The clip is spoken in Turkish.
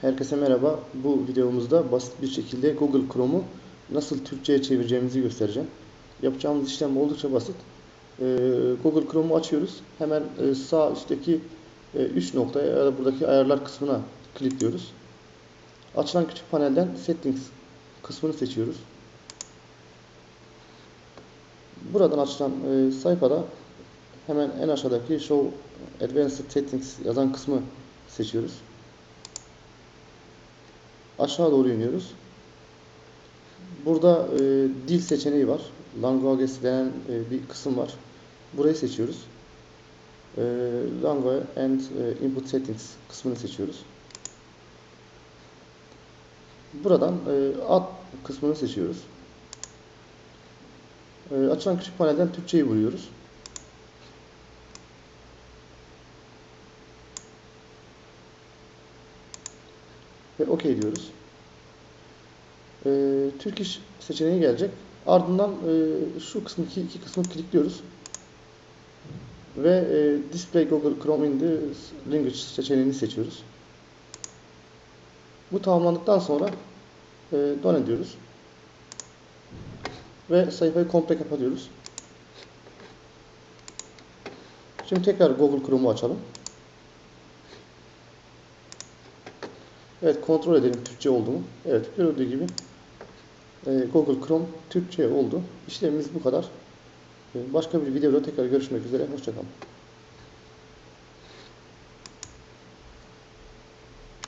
Herkese merhaba. Bu videomuzda basit bir şekilde Google Chrome'u nasıl Türkçe'ye çevireceğimizi göstereceğim. Yapacağımız işlem oldukça basit. Ee, Google Chrome'u açıyoruz. Hemen e, sağ üstteki 3 noktaya ya da buradaki ayarlar kısmına klikliyoruz. Açılan küçük panelden Settings kısmını seçiyoruz. Buradan açılan e, sayfada hemen en aşağıdaki Show Advanced Settings yazan kısmı seçiyoruz. Aşağı doğru iniyoruz. Burada e, dil seçeneği var. Languages denen e, bir kısım var. Burayı seçiyoruz. E, Language and e, Input Settings kısmını seçiyoruz. Buradan e, Add kısmını seçiyoruz. E, açılan küçük panelden Türkçeyi vuruyoruz. Ve OK diyoruz. E, Türk iş seçeneği gelecek. Ardından e, şu kısmındaki iki kısmı klikliyoruz. Ve e, Display Google Chrome in the Language seçeneğini seçiyoruz. Bu tamamlandıktan sonra e, done diyoruz. Ve sayfayı komple kapatıyoruz. Şimdi tekrar Google Chrome'u açalım. Evet kontrol edelim Türkçe oldu mu? Evet görüldüğü gibi e, Google Chrome Türkçe oldu. İşlemimiz bu kadar. E, Başka bir videoda tekrar görüşmek üzere. Hoşçakalın.